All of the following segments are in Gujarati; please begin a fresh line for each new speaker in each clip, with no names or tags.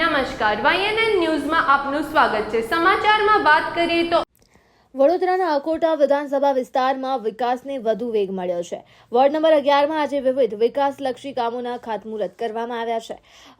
નમસ્કાર વાયએનએન ન્યૂઝમાં આપનું સ્વાગત છે. સમાચારમાં વાત કરીએ તો
વડોદરાના અકોટા વિધાનસભા વિસ્તારમાં વિકાસને વધુ વેગ મળ્યો છે. વોર્ડ નંબર અગિયારમાં આજે વિવિધ વિકાસલક્ષી કામોના ખાતમુહૂર્ત કરવામાં આવ્યા છે.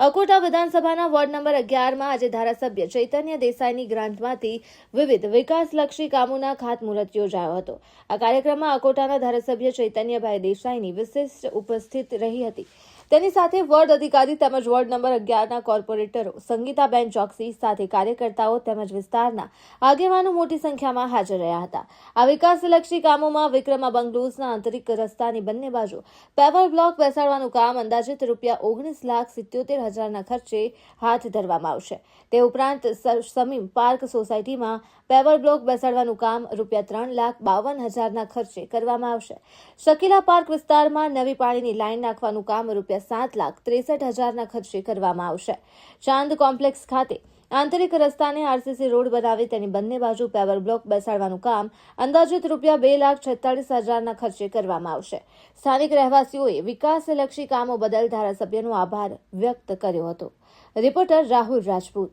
અકોટા વિધાનસભાના વોર્ડ નંબર અગિયારમાં આજે ધારાસભ્ય ચૈતન્ય દેસાઈની ગ્રાન્ટમાંથી વિવિધ વિકાસલક્ષી કામોના ખાતમુહૂર્ત યોજાયો હતો. આ કાર્યક્રમમાં અકોટાના ધારાસભ્ય ચૈતન્યભાઈ દેસાઈની વિશિષ્ટ ઉપસ્થિત રહી હતી. તેની સાથે વોર્ડ અધિકારી તેમજ વોર્ડ નંબર અગિયારના કોર્પોરેટરો, સંગીતાબેન ચોકસી સાથે કાર્યકર્તાઓ તેમજ વિસ્તારના આગેવાનો મોટી સંખ્યામાં હાજર રહ્યા હતા. આ વિકાસલક્ષી કામોમાં વિક્રમા બંગલોઝના આંતરિક રસ્તાની બંને બાજુ પેવર બ્લોક બેસાડવાનું કામ અંદાજિત રૂપિયા ઓગણીસ લાખ સિત્યોતેર હજારના ખર્ચે હાથ ધરવામાં આવશે. તે ઉપરાંત સમીમ પાર્ક સોસાયટીમાં પેવર બ્લોક બેસાડવાનું કામ રૂપિયા ત્રણ લાખ બાવન હજારના ખર્ચે કરવામાં આવશે. શકીલા પાર્ક વિસ્તારમાં નવી પાણીની લાઇન નાખવાનું કામ રૂપિયા સાત લાખ ત્રેસઠ હજારના ખર્ચે કરવામાં આવશે. ચાંદ કોમ્પ્લેક્સ ખાતે આંતરિક રસ્તાને આરસીસી રોડ બનાવી તેની બંને બાજુ પેવર બ્લોક બેસાડવાનું કામ અંદાજિત રૂપિયા બે લાખ છેતાલીસ હજારના ખર્ચે કરવામાં આવશે. સ્થાનિક રહેવાસીઓએ વિકાસલક્ષી કામો બદલ ધારાસભ્યનો આભાર વ્યક્ત કર્યો હતો. રિપોર્ટર રાહુલ રાજપૂત.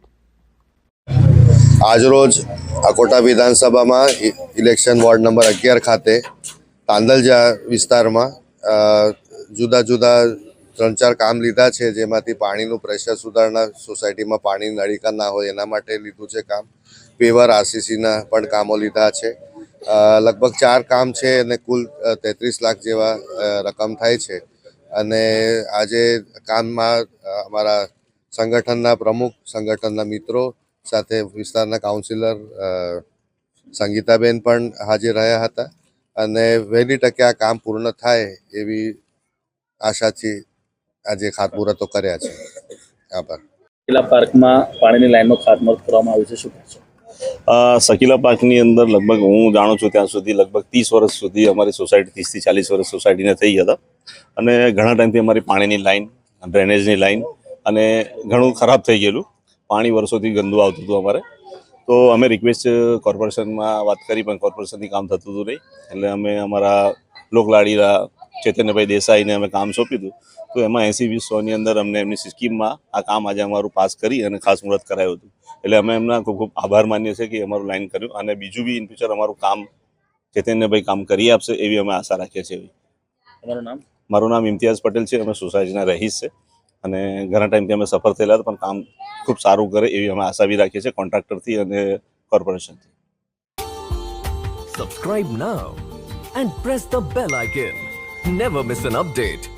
આજરોજ અકોટા વિધાનસભામાં ઇલેક્શન વોર્ડ નંબર અગિયાર ખાતે તાંદલજા વિસ્તારમાં જુદા જુદા ત્રણ ચાર કામ લીધા છે, જેમાંથી પાણીનું પ્રેશર સુધારણા સોસાયટીમાં પાણી નળીકા ના હોય એના માટે લીધું છે કામ. પેવર આરસીસીના પણ કામો લીધા છે. લગભગ ચાર કામ છે અને કુલ તેત્રીસ લાખ જેવા રકમ થાય છે. અને આજે કામમાં અમારા સંગઠનના પ્રમુખ, સંગઠનના મિત્રો સાથે વિસ્તારના કાઉન્સિલર સંગીતાબેન પણ હાજર રહ્યા હતા. અને વહેલી તકે આ કામ પૂર્ણ થાય એવી આશાથી આજે ખાતમુહૂર્તો કર્યા છે. આભાર
કિલ્લા પાર્કમાં પાણીની લાઈનનો ખાતમુહૂર્ત કરવામાં આવ્યું છે. શું કહેશો
સકીલા પાર્કની અંદર લગભગ હું જાણું છું ત્યાં સુધી લગભગ ત્રીસ વર્ષ સુધી અમારી સોસાયટી ત્રીસથી ચાલીસ વર્ષ સોસાયટીને થઈ હતા. અને ઘણા ટાઈમથી અમારી પાણીની લાઈન ડ્રેનેજની લાઈન અને ઘણું ખરાબ થઈ ગયેલું. પાણી વર્ષોથી ગંદુ આવતું હતું અમારે. તો અમે રિક્વેસ્ટ કોર્પોરેશનમાં વાત કરી પણ કોર્પોરેશનથી કામ થતું હતું નહીં. એટલે અમે અમારા લોકલાડીના ચેતન્યભાઈ દેસાઈને અમે કામ સોંપ્યું હતું. તો એમાં એંસી વીસ સોની અંદર અમને એમની સ્કીમમાં આ કામ આજે અમારું પાસ કરી અને ખાસ મુહૂર્ત કરાયું હતું. એટલે અમે એમના ખૂબ ખૂબ આભાર માનીએ છીએ કે અમારું લાઈન કર્યું અને બીજું બી ઇન ફ્યુચર અમારું કામ ભાઈ કામ કરી આપશે એવી અમે આશા રાખીએ છીએ
તમારું નામ?
મારું નામ ઇમ્તિયાઝ પટેલ છે અમે સોસાયટીના રહીશ છે. અને ઘણા ટાઈમથી અમે સફર થયેલા હતા પણ કામ ખૂબ સારું કરે એવી અમે આશા બી રાખીએ છીએ કોન્ટ્રાક્ટરથી અને કોર્પોરેશનથી
subscribe now and press the bell icon never miss an update.